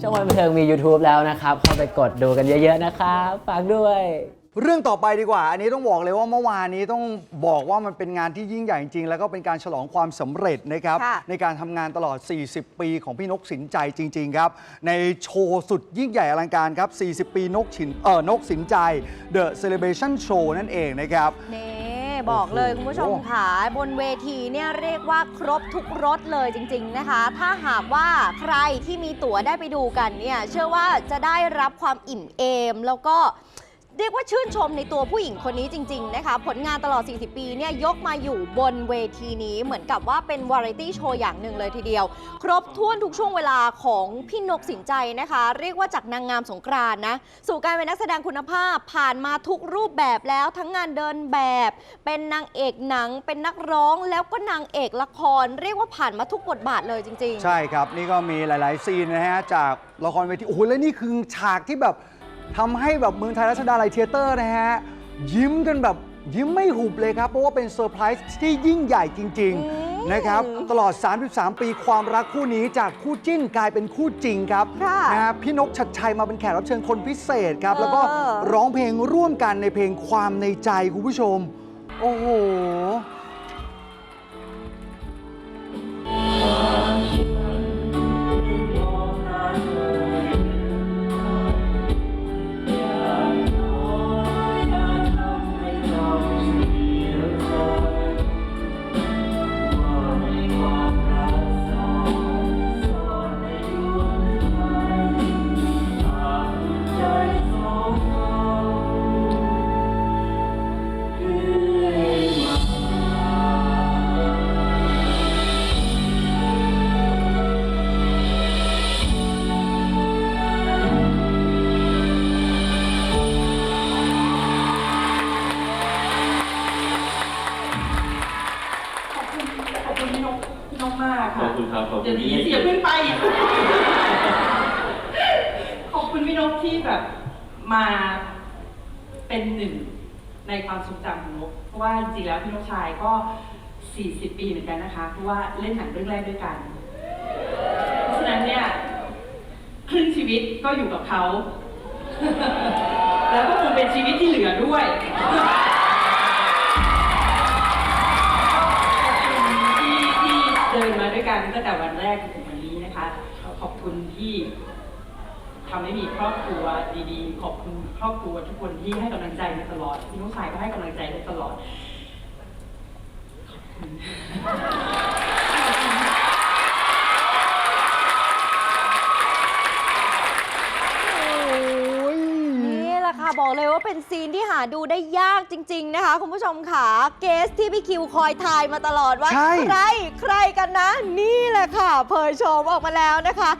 ช่องวันบันเทิงมี YouTube แล้วนะครับ เข้าไปกดดูกันเยอะๆนะครับฝากด้วย เรื่องต่อไปดีกว่า อันนี้ต้องบอกเลยว่าเมื่อวานนี้ต้องบอกว่ามันเป็นงานที่ยิ่งใหญ่จริงๆ แล้วก็เป็นการฉลองความสำเร็จนะครับ ค่ะในการทำงานตลอด 40 ปีของพี่นกสินใจจริง ๆ ครับ ในโชว์สุดยิ่งใหญ่อลังการครับ 40 ปีนกฉินเออนกสินใจ The Celebration Show นั่นเองนะครับ นี่ บอกเลยคุณผู้ชมค่ะบนเวทีเนี่ยเรียกว่าครบทุกรสเลยจริง ๆนะคะ ถ้าหากว่าใครที่มีตั๋วได้ไปดูกันเนี่ยเชื่อว่าจะได้รับความอิ่มเอมแล้วก็ เรียกว่าชื่นชมในตัวผู้หญิงคนนี้จริง ๆ นะคะ ผลงานตลอด 40 ปีเนี่ยยกมาอยู่บนเวทีนี้เหมือนกับว่าเป็นวาไรตี้โชว์อย่างหนึ่งเลยทีเดียว ครบถ้วนทุกช่วงเวลาของพี่นกสินใจนะคะ เรียกว่าจากนางงามสงกรานนะ สู่การเป็นนักแสดงคุณภาพผ่านมาทุกรูปแบบแล้วทั้งงานเดินแบบ เป็นนางเอกหนัง เป็นนักร้องแล้วก็นางเอกละคร เรียกว่าผ่านมาทุกบทบาทเลยจริง ๆ ใช่ครับนี่ก็มีหลาย ๆ ซีนนะฮะจากละครเวทีโอ้โหแล้วนี่คือฉากที่แบบ ทำให้แบบเมืองไทยรัชดาลัยเทเตอร์นะฮะ ยิ้มกันแบบยิ้มไม่หุบเลยครับ เพราะว่าเป็นเซอร์ไพรส์ที่ยิ่งใหญ่จริงอืมๆนะครับ ตลอด 33 ปีความรักคู่นี้จากคู่จิ้นกลายเป็นคู่จริงครับค่ะนะฮะพี่นกชัดชัยมาเป็นแขกรับเชิญคนพิเศษครับเออแล้วก็ร้องเพลงร่วมกันในเพลงความในใจคุณผู้ชม โอ้โห บคุณครับขอบคุเดี๋ยณวที่นี้เสียเพิ่งไป ขอบคุณพี่นกที่แบบมาเป็นหนึ่งในความทรงจำของนก เพราะว่าจริงๆแล้วพี่นกชายก็ 40 ปีเหมือนกันนะคะ เพราะว่าเล่นหนังเรื่องแรกด้วยกัน เพราะฉะนั้นเนี่ยครึ่งชีวิตก็อยู่กับเขา แล้วก็คงเป็นชีวิตที่เหลือด้วย กันตั้งแต่วันแรกจนถึงวันนี้นะคะ ขอบคุณที่ทำให้มีครอบครัวดีๆ ขอบคุณครอบครัวทุกคนที่ให้กำลังใจมาตลอดพี่น้องชายก็ให้กำลังใจมาตลอดโอ้ย นี่แหละค่ะ บอกเลยว่าเป็นซีนที่หาดูได้ยากจริง ๆ นะคะ คุณผู้ชมค่ะเกสที่พี่คิวคอยทายมาตลอดว่า ใช่ ใครใครกันนะ นี่แหละค่ะ เผยโฉมออกมาแล้วนะคะ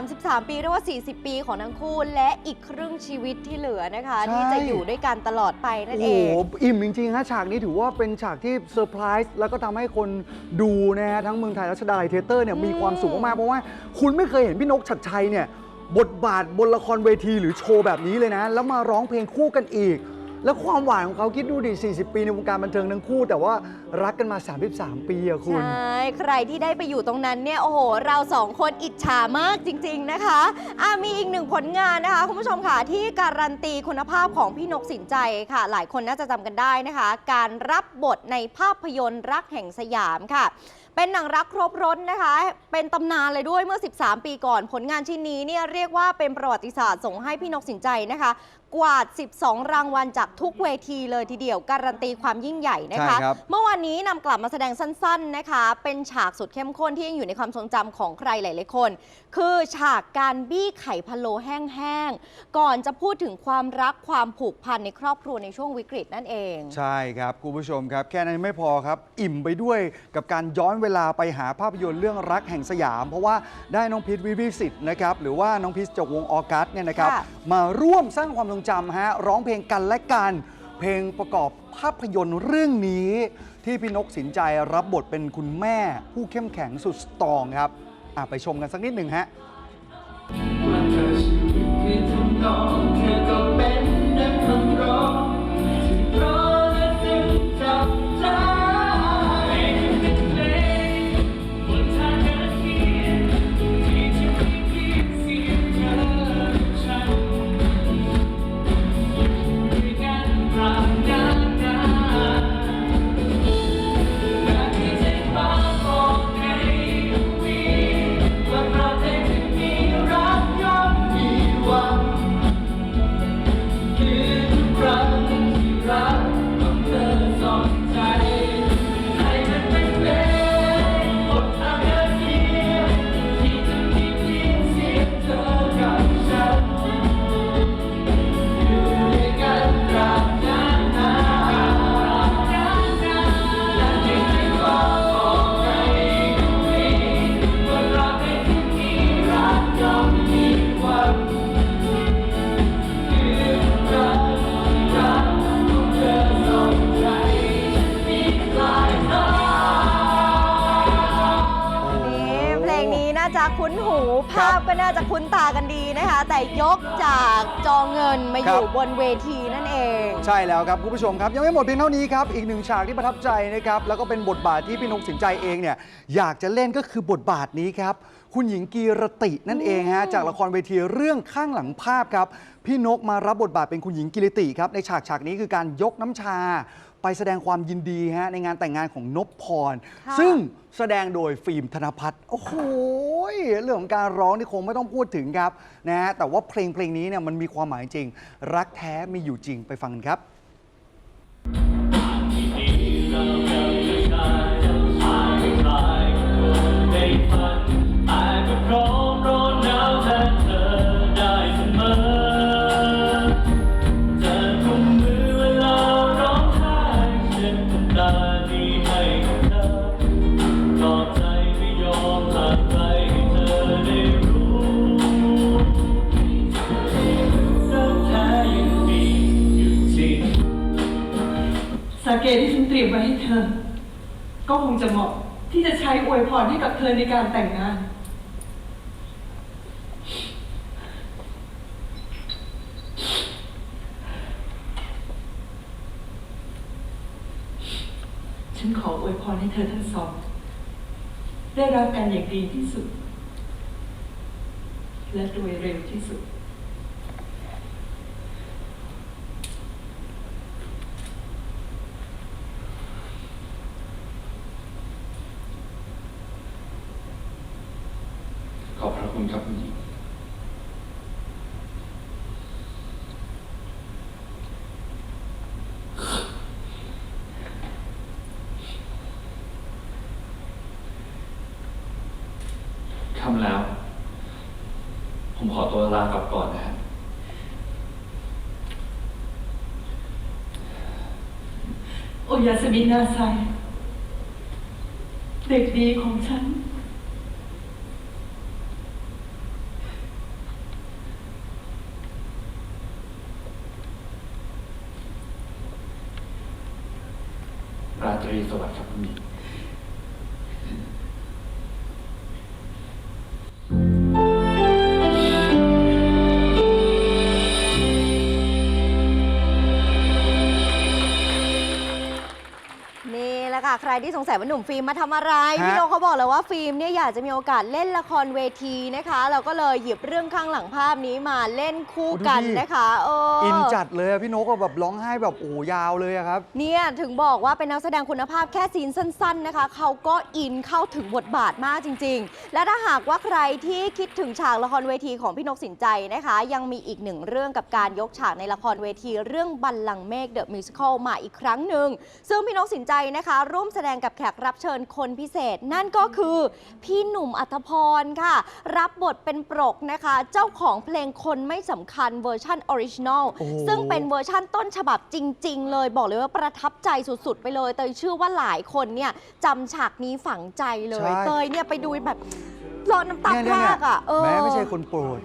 33 ปีเรียกว่า 40 ปีของทั้งคู่ และอีกครึ่งชีวิตที่เหลือนะคะที่จะอยู่ด้วยกันตลอดไปนั่นโอ้เอโห ง อิ่มจริงๆฮะฉากนี้ถือว่าเป็นฉากที่เซอร์ไพรส์แล้วก็ทำให้คนดูนะฮะทั้งเมืองไทยรัชดาลัยเทเตอร์เนี่ยอืมมีความสุขมากๆเพราะว่า คุณไม่เคยเห็นพี่นกชัดชัยเนี่ย บทบาทบนละครเวทีหรือโชว์แบบนี้เลยนะ แล้วมาร้องเพลงคู่กันอีก แล้วความหวานของเขาคิดดูดิ 40 ปีในวงการบันเทิงทั้งคู่ แต่ว่ารักกันมา 33 ปีอะคุณ ใช่ ใครที่ได้ไปอยู่ตรงนั้นเนี่ย โอ้โห เราสองคนอิจฉามากจริง ๆ นะคะอะมีอีกหนึ่งผลงานนะคะ คุณผู้ชมค่ะที่การันตีคุณภาพของพี่นกสินใจค่ะ หลายคนน่าจะจำกันได้นะคะ การรับบทในภาพยนตร์รักแห่งสยามค่ะ เป็นหนังรักครบรถนะคะ เป็นตำนานเลยด้วยเมื่อ 13 ปีก่อน ผลงานชิ้นนี้เนี่ยเรียกว่าเป็นประวัติศาสตร์ส่งให้พี่นกสินใจนะคะ กวาด 12 รางวัลจากทุกเวทีเลยทีเดียว การันตีความยิ่งใหญ่นะคะ ใช่ครับ เมื่อวานนี้นำกลับมาแสดงสั้นๆนะคะ เป็นฉากสุดเข้มข้นที่ยังอยู่ในความทรงจำของใครหลายๆคน คือฉากการบี้ไข่พะโล้แห้งๆ ก่อนจะพูดถึงความรักความผูกพันในครอบครัวในช่วงวิกฤตนั่นเอง ใช่ครับคุณผู้ชมครับ แค่นั้นไม่พอครับ อิ่มไปด้วยกับการย้อนเวลาไปหาภาพยนตร์เรื่องรักแห่งสยาม เพราะว่าได้น้องพิษวิวิสิทธิ์นะครับหรือว่าน้องพิษจากวงออกัสเนี่ยนะครับค่ะ มาร่วมสร้างความทรงจำฮะร้องเพลงกันและกัน เพลงประกอบภาพยนตร์เรื่องนี้ ที่พี่นกสินใจรับบทเป็นคุณแม่ ผู้เข้มแข็งสุดสตรองครับอะไปชมกันสักนิดหนึ่งฮะ ว่าเธอชีวิตคือทำนองเธอก็เป็นนักคำร้องที่เพราะ จะคุ้นตากันดีนะคะ แต่ยกจากจอเงินมาอยู่ครับบนเวทีนั่นเอง ใช่แล้วครับคุณผู้ชมครับ ยังไม่หมดเพียงเท่านี้ครับ อีกหนึ่งฉากที่ประทับใจนะครับ แล้วก็เป็นบทบาทที่พี่นกสินใจเองเนี่ยอยากจะเล่นก็คือบทบาทนี้ครับ คุณหญิงกีรตินั่นเองฮะจากละครเวทีเรื่องข้างหลังภาพครับพี่นกมารับบทบาทเป็นคุณหญิงกิรติครับในฉากฉากนี้คือการยกน้ำชา ไปแสดงความยินดีฮะในงานแต่งงานของนพพร ค่ะ ซึ่งแสดงโดยฟิล์มธนพัฒน์โอ้โหเรื่องของการร้องนี่คงไม่ต้องพูดถึงครับนะฮะแต่ว่าเพลงเพลงนี้เนี่ยมันมีความหมายจริง รักแท้มีอยู่จริงไปฟังกันครับ สาเกที่ฉันเตรียมไว้ให้เธอ ก็คงจะเหมาะที่จะใช้อวยพรให้กับเธอในการแต่งงาน ฉันขออวยพรให้เธอทั้งสอง ได้รักกันอย่างดีที่สุด และโดยเร็วที่สุด ขอบพระ คุณครับคุณหญิงทำแล้ว ผมขอตัวลากลับก่อนนะครับโอยาสมินนาไซเด็กดีของฉัน ใครที่สงสัยว่าหนุ่มฟิล์มมาทำอะไร ฮะพี่โนเขาบอกเลยว่าฟิล์มเนี่ยอยากจะมีโอกาสเล่นละครเวทีนะคะ เราก็เลยหยิบเรื่องข้างหลังภาพนี้มาเล่นคู่กันนะคะเอออิอิ นจัดเลยอะพี่นกก็แบบร้องไห้แบบโอ้โหยาวเลยอะครับ เนี่ยถึงบอกว่าเป็นนักแสดงคุณภาพแค่ซีนสั้น ๆนะคะ เขาก็อินเข้าถึงบทบาทมากจริง ๆ และถ้าหากว่าใครที่คิดถึงฉากละครเวทีของพี่นกสินใจนะคะ ยังมีอีกหนึ่งเรื่องกับการยกฉากในละครเวทีเรื่องบัลลังก์เมฆเดอะมิวสิควลมาอีกครั้งหนึ่งซึ่งพี่นกสินใจนะคะ ร่วมแสดงกับแขกรับเชิญคนพิเศษ นั่นก็คือพี่หนุ่มอัธพรค่ะ รับบทเป็นปรกนะคะ เจ้าของเพลงคนไม่สำคัญเวอร์ชันออริจินอลโอ้โหซึ่งเป็นเวอร์ชั่นต้นฉบับจริง ๆ เลยบอกเลยว่าประทับใจสุด ๆ ไปเลย เตยเชื่อว่าหลายคนเนี่ยจำฉากนี้ฝังใจเลยใช่เตยเนี่ยไปดูแบบรอน้ำตาเนี่ยพเนี่ยรากอะเออแม้ไม่ใช่คนโปรด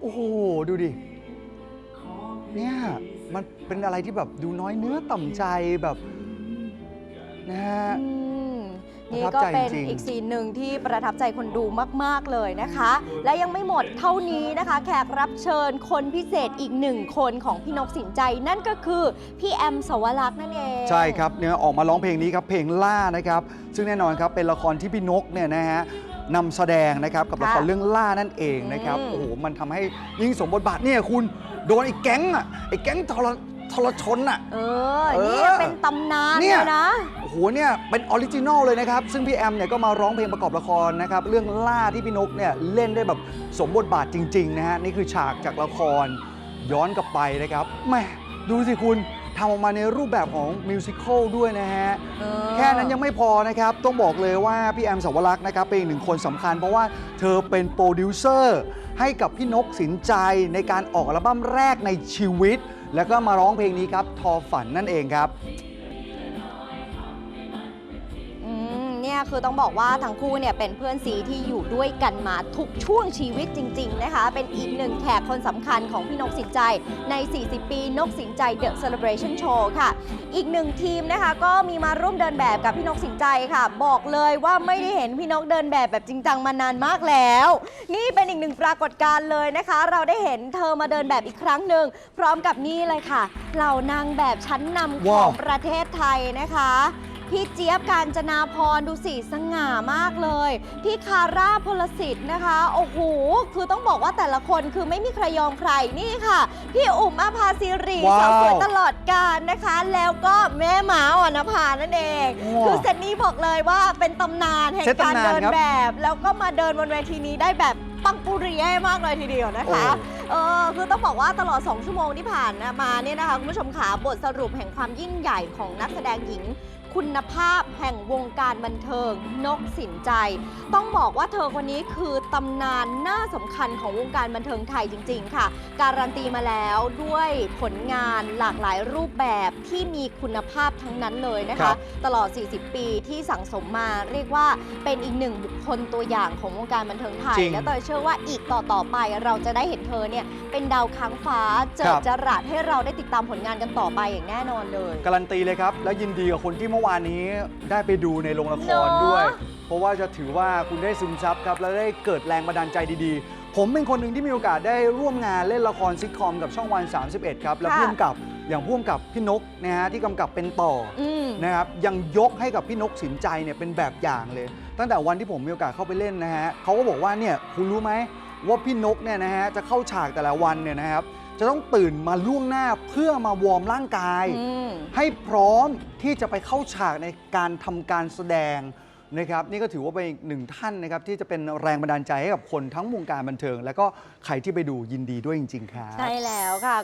โอ้โห ดูดิ เนี่ย มันเป็นอะไรที่แบบดูน้อยเนื้อต่ำใจแบบ นะฮะอืมประนี่ทับก็ใจเป็นจริงๆอีกซีนหนึ่งที่ประทับใจคนดูมาก ๆ เลยนะคะ และยังไม่หมดเท่านี้นะคะ แขกรับเชิญคนพิเศษอีกหนึ่งคนของพี่นกสินใจนั่นก็คือพี่แอมสวรักษ์นั่นเอง ใช่ครับเนี่ยออกมาร้องเพลงนี้ครับเพลงล่านะครับ ซึ่งแน่นอนครับเป็นละครที่พี่นกเนี่ยนะฮะนำแสดงนะครับกับละครค่ะเรื่องล่านั่นเองนะครับอืมโอ้โหมันทำให้ยิ่งสมบทบาทเนี่ยคุณโดนไอ้แก๊งอะไอ้แก๊งทรทรชนอะเออเออนี่เป็นตำนานเนี่เลยยนะโอ้ โหเนี่ยเป็นออริจินอลเลยนะครับ ซึ่งพี่แอมเนี่ยก็มาร้องเพลงประกอบละครนะครับ เรื่องล่าที่พี่นกเนี่ยเล่นได้แบบสมบทบาทจริงๆนะฮะนี่คือฉากจากละครย้อนกลับไปนะครับแหม่ดูสิคุณทำออกมาในรูปแบบของมิวสิควลด้วยนะฮะ เออ แค่นั้นยังไม่พอนะครับ ต้องบอกเลยว่าพี่แอมสาวรักษ์นะครับเป็นอีกหนึ่งคนสำคัญ เพราะว่าเธอเป็นโปรดิวเซอร์ให้กับพี่นกสินใจในการออกอัลบั้มแรกในชีวิต แล้วก็มาร้องเพลงนี้ครับ ทอฝันนั่นเองครับ เนี่ยเนี่ยคือต้องบอกว่าทั้งคู่เนี่ยเป็นเพื่อนซีที่อยู่ด้วยกันมาทุกช่วงชีวิตจริง ๆ นะคะ เป็นอีกหนึ่งแขกคนสำคัญของพี่นกสินใจใน 40 ปีนกสินใจ The Celebration Show ค่ะ อีกหนึ่งทีมนะคะ ก็มีมาร่วมเดินแบบกับพี่นกสินใจค่ะ บอกเลยว่าไม่ได้เห็นพี่นกเดินแบบแบบจริงจังมานานมากแล้ว นี่เป็นอีกหนึ่งปรากฏการณ์เลยนะคะ เราได้เห็นเธอมาเดินแบบอีกครั้งหนึ่งพร้อมกับนี่เลยค่ะเหล่านางแบบชั้นนำขว้าอว งประเทศไทยนะคะ พี่เจี๊ยบการจนาพรดูสิสง่ามากเลย พี่คาร่าพลสิทธิ์นะคะ โอ้โห คือต้องบอกว่าแต่ละคนคือไม่มีใครยอมใครนี่ค่ะ พี่อุ๋มอภาสิริว้าว สาวสวยตลอดกาลนะคะ แล้วก็แม่หมาอ่อนภานั่นเองว้าวคือเซตนี้บอกเลยว่าเป็นตำนานแห่งเซตการตำนานเดินครับแบบ แล้วก็มาเดินบนเวทีนี้ได้แบบปังปุริเย่มากเลยทีเดียวนะคะเออคือต้องบอกว่าตลอด 2 ชั่วโมงที่ผ่านมาเนี่ยนะคะคุณผู้ชมขาบทสรุปแห่งความยิ่งใหญ่ของนักแสดงหญิง คุณภาพแห่งวงการบันเทิงนกสินใจ ต้องบอกว่าเธอคนนี้คือตำนานหน้าสำคัญของวงการบันเทิงไทยจริง ๆ ค่ะ การันตีมาแล้วด้วยผลงานหลากหลายรูปแบบที่มีคุณภาพทั้งนั้นเลยนะครัคะ บ ตลอด 40 ปีที่สั่งสมมาเรียกว่าเป็นอีกหนึ่งบุคคลตัวอย่างของวงการบันเทิงไทย จริงและเตยเชื่อว่าอีกต่อต่อๆไปเราจะได้เห็นเธอเนี่ยเป็นดาวค้างฟ้าเจิครัดบ จรัสให้เราได้ติดตามผลงานกันต่อไปอย่างแน่นอนเลย การันตีเลยครับ แล้วยินดีกับคนที่เมื่อวานนี้ได้ไปดูในโรงละครเนอะด้วย เพราะว่าจะถือว่าคุณได้ซึมซับครับ แล้วได้เกิดแรงบันดาลใจดีๆ ผมเป็นคนหนึ่งที่มีโอกาสได้ร่วมงานเล่นละครซิทคอมกับช่องวัน 31 ครับ แล้วพ่วงกับอย่างพ่วงกับพี่นกนะฮะที่กำกับเป็นต่อออืมนะครับยังยกให้กับพี่นกสินใจเนี่ยเป็นแบบอย่างเลย ตั้งแต่วันที่ผมมีโอกาสเข้าไปเล่นนะฮะเขาก็บอกว่าเนี่ยคุณรู้ไหมว่าพี่นกเนี่ยนะฮะจะเข้าฉากแต่ละวันเนี่ยนะครับ จะต้องตื่นมาล่วงหน้าเพื่อมาวอร์มร่างกาย อืม ให้พร้อมที่จะไปเข้าฉากในการทำการแสดงนะครับ นี่ก็ถือว่าเป็นอีกหนึ่งท่านนะครับ ที่จะเป็นแรงบันดาลใจให้กับคนทั้งวงการบันเทิง และก็ใครที่ไปดูยินดีด้วยจริง ๆ ครับ ใช่แล้วค่ะ